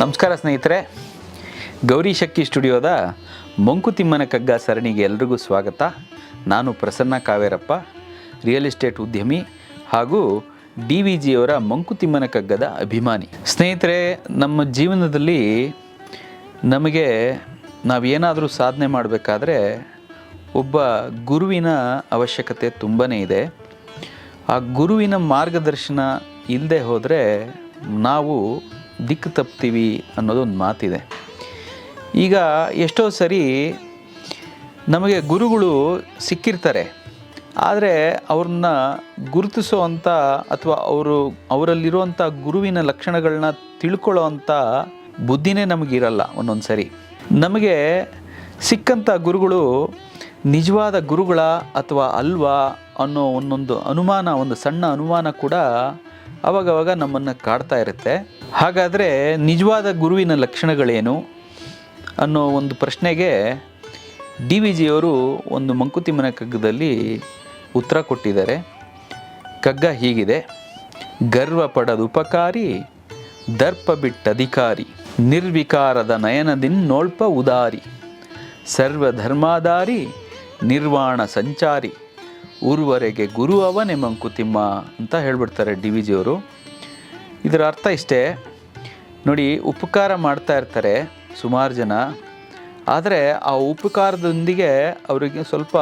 ನಮಸ್ಕಾರ ಸ್ನೇಹಿತರೆ. ಗೌರಿ ಶಕ್ತಿ ಸ್ಟುಡಿಯೋದ ಮಂಕುತಿಮ್ಮನ ಕಗ್ಗ ಸರಣಿಗೆ ಎಲ್ರಿಗೂ ಸ್ವಾಗತ. ನಾನು ಪ್ರಸನ್ನ ಕಾವೇರಪ್ಪ, ರಿಯಲ್ ಎಸ್ಟೇಟ್ ಉದ್ಯಮಿ ಹಾಗೂ ಡಿ ವಿ ಜಿಯವರ ಮಂಕುತಿಮ್ಮನ ಕಗ್ಗದ ಅಭಿಮಾನಿ. ಸ್ನೇಹಿತರೆ, ನಮ್ಮ ಜೀವನದಲ್ಲಿ ನಮಗೆ ನಾವೇನಾದರೂ ಸಾಧನೆ ಮಾಡಬೇಕಾದ್ರೆ ಒಬ್ಬ ಗುರುವಿನ ಅವಶ್ಯಕತೆ ತುಂಬಾ ಇದೆ. ಆ ಗುರುವಿನ ಮಾರ್ಗದರ್ಶನ ಇಲ್ಲದೆ ಹೋದರೆ ನಾವು ದಿಕ್ಕು ತಪ್ತೀವಿ ಅನ್ನೋದೊಂದು ಮಾತಿದೆ. ಈಗ ಎಷ್ಟೋ ಸರಿ ನಮಗೆ ಗುರುಗಳು ಸಿಕ್ಕಿರ್ತಾರೆ. ಆದರೆ ಅವ್ರನ್ನ ಗುರುತಿಸೋವಂಥ ಅಥವಾ ಅವರು ಅವರಲ್ಲಿರುವಂಥ ಗುರುವಿನ ಲಕ್ಷಣಗಳನ್ನ ತಿಳ್ಕೊಳ್ಳೋ ಅಂಥ ಬುದ್ಧಿನೇ ನಮಗಿರಲ್ಲ ಒಂದೊಂದು ಸರಿ ನಮಗೆ ಸಿಕ್ಕಂಥ ಗುರುಗಳು ನಿಜವಾದ ಗುರುಗಳ ಅಥವಾ ಅಲ್ವಾ ಅನ್ನೋ ಒಂದೊಂದು ಅನುಮಾನ, ಒಂದು ಸಣ್ಣ ಅನುಮಾನ ಕೂಡ ಅವಾಗವಾಗ ನಮ್ಮನ್ನು ಕಾಡ್ತಾ ಇರುತ್ತೆ. ಹಾಗಾದರೆ ನಿಜವಾದ ಗುರುವಿನ ಲಕ್ಷಣಗಳೇನು ಅನ್ನೋ ಒಂದು ಪ್ರಶ್ನೆಗೆ ಡಿ ವಿ ಜಿಯವರು ಒಂದು ಮಂಕುತಿಮ್ಮನ ಕಗ್ಗದಲ್ಲಿ ಉತ್ತರ ಕೊಟ್ಟಿದ್ದಾರೆ. ಕಗ್ಗ ಹೀಗಿದೆ, ಗರ್ವ ಪಡದುಪಕಾರಿ ದರ್ಪ ಬಿಟ್ಟಧಿಕಾರಿ ನಿರ್ವಿಕಾರದ ನಯನದಿನ್ ನೋಳ್ಪ ಉದಾರಿ ಸರ್ವಧರ್ಮಾಧಾರಿ ನಿರ್ವಾಣ ಸಂಚಾರಿ ಊರ್ವರೆಗೆ ಗುರು ಅವನೇ ಮಂಕುತಿಮ್ಮ ಅಂತ ಹೇಳ್ಬಿಡ್ತಾರೆ ಡಿ ವಿ ಜಿಯವರು. ಇದರ ಅರ್ಥ ಇಷ್ಟೇ. ನೋಡಿ, ಉಪಕಾರ ಮಾಡ್ತಾ ಇರ್ತಾರೆ ಸುಮಾರು ಜನ. ಆದರೆ ಆ ಉಪಕಾರದೊಂದಿಗೆ ಅವರಿಗೆ ಸ್ವಲ್ಪ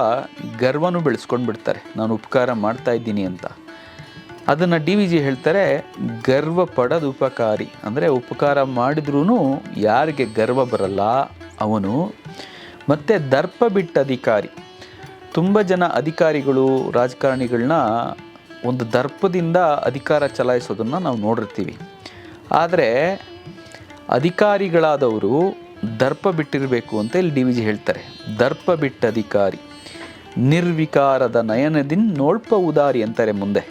ಗರ್ವನೂ ಬೆಳೆಸ್ಕೊಂಡು ಬಿಡ್ತಾರೆ. ನಾನು ಉಪಕಾರ ಮಾಡ್ತಾ ಇದ್ದೀನಿ ಅಂತ. ಅದನ್ನು ಡಿ ವಿ ಜಿ ಹೇಳ್ತಾರೆ, ಗರ್ವ ಪಡದು ಉಪಕಾರಿ. ಅಂದರೆ ಉಪಕಾರ ಮಾಡಿದ್ರೂ ಯಾರಿಗೆ ಗರ್ವ ಬರಲ್ಲ, ಅವನು. ಮತ್ತು ದರ್ಪ ಬಿಟ್ಟ ಅಧಿಕಾರಿ. ತುಂಬ ಜನ ಅಧಿಕಾರಿಗಳು ರಾಜಕಾರಣಿಗಳನ್ನ ಒಂದು ದರ್ಪದಿಂದ ಅಧಿಕಾರ ಚಲಾಯಿಸೋದನ್ನು ನಾವು ನೋಡಿರ್ತೀವಿ. ಆದರೆ ಅಧಿಕಾರಿಗಳಾದವರು ದರ್ಪ ಬಿಟ್ಟಿರಬೇಕು ಅಂತ ಇಲ್ಲಿ ಡಿ ವಿ ಹೇಳ್ತಾರೆ. ದರ್ಪ ಬಿಟ್ಟ ಅಧಿಕಾರಿ, ನಿರ್ವಿಕಾರದ ನಯನದಿನ್ ನೋಳ್ಪ ಉದಾರಿ ಅಂತಾರೆ ಮುಂದೆ.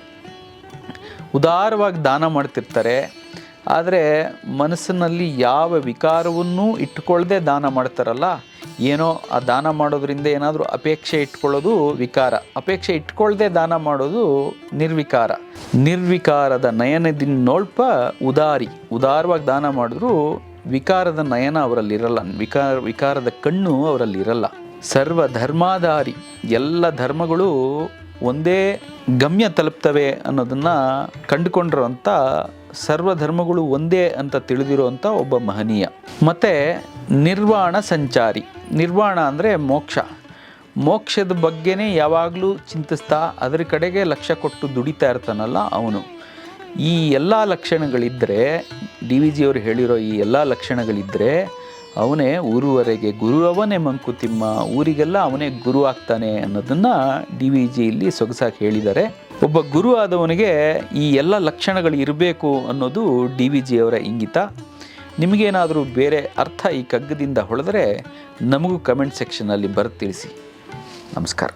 ಉದಾರವಾಗಿ ದಾನ ಮಾಡ್ತಿರ್ತಾರೆ, ಆದರೆ ಮನಸ್ಸಿನಲ್ಲಿ ಯಾವ ವಿಕಾರವನ್ನೂ ಇಟ್ಟುಕೊಳ್ಳದೆ ದಾನ ಮಾಡ್ತಾರಲ್ಲ ಏನೋ ಆ ದಾನ ಮಾಡೋದ್ರಿಂದ ಏನಾದರೂ ಅಪೇಕ್ಷೆ ಇಟ್ಕೊಳ್ಳೋದು ವಿಕಾರ. ಅಪೇಕ್ಷೆ ಇಟ್ಕೊಳ್ಳದೆ ದಾನ ಮಾಡೋದು ನಿರ್ವಿಕಾರ. ನಿರ್ವಿಕಾರದ ನಯನದಿನ್ನೋಳ್ಪ ಉದಾರಿ. ಉದಾರವಾಗಿ ದಾನ ಮಾಡಿದ್ರು ವಿಕಾರದ ನಯನ ಅವರಲ್ಲಿರಲ್ಲ. ವಿಕಾರ ವಿಕಾರದ ಕಣ್ಣು ಅವರಲ್ಲಿರಲ್ಲ. ಸರ್ವ ಧರ್ಮಾಧಾರಿ. ಎಲ್ಲ ಧರ್ಮಗಳು ಒಂದೇ ಗಮ್ಯ ತಲುಪ್ತವೆ ಅನ್ನೋದನ್ನು ಸರ್ವ ಧರ್ಮಗಳು ಒಂದೇ ಅಂತ ತಿಳಿದಿರುವಂಥ ಒಬ್ಬ ಮಹನೀಯ. ಮತ್ತು ನಿರ್ವಾಣ ಸಂಚಾರಿ. ನಿರ್ವಾಣ ಅಂದರೆ ಮೋಕ್ಷ. ಮೋಕ್ಷದ ಬಗ್ಗೆನೇ ಯಾವಾಗಲೂ ಚಿಂತಿಸ್ತಾ ಅದರ ಕಡೆಗೆ ಲಕ್ಷ್ಯ ಕೊಟ್ಟು ದುಡಿತಾ ಇರ್ತಾನಲ್ಲ ಅವನು. ಈ ಎಲ್ಲ ಲಕ್ಷಣಗಳಿದ್ದರೆ ಡಿ ವಿ ಜಿಯವರು ಹೇಳಿರೋ ಈ ಎಲ್ಲ ಲಕ್ಷಣಗಳಿದ್ದರೆ ಅವನೇ ಊರುವರೆಗೆ ಗುರು ಅವನೇ ಮಂಕುತಿಮ್ಮ, ಊರಿಗೆಲ್ಲ ಅವನೇ ಗುರು ಆಗ್ತಾನೆ ಅನ್ನೋದನ್ನು ಡಿ ವಿ ಜಿ ಇಲ್ಲಿ ಸೊಗಸಾಗಿ ಹೇಳಿದ್ದಾರೆ. ಒಬ್ಬ ಗುರು ಆದವನಿಗೆ ಈ ಎಲ್ಲ ಲಕ್ಷಣಗಳು ಇರಬೇಕು ಅನ್ನೋದು ಡಿ ವಿ ಜಿಯವರ ಇಂಗಿತ. ನಿಮಗೇನಾದರೂ ಬೇರೆ ಅರ್ಥ ಈ ಕಗ್ಗದಿಂದ ಹೊಳೆದರೆ ನಮಗೂ ಕಮೆಂಟ್ ಸೆಕ್ಷನಲ್ಲಿ ಬರೆದು ತಿಳಿಸಿ. ನಮಸ್ಕಾರ.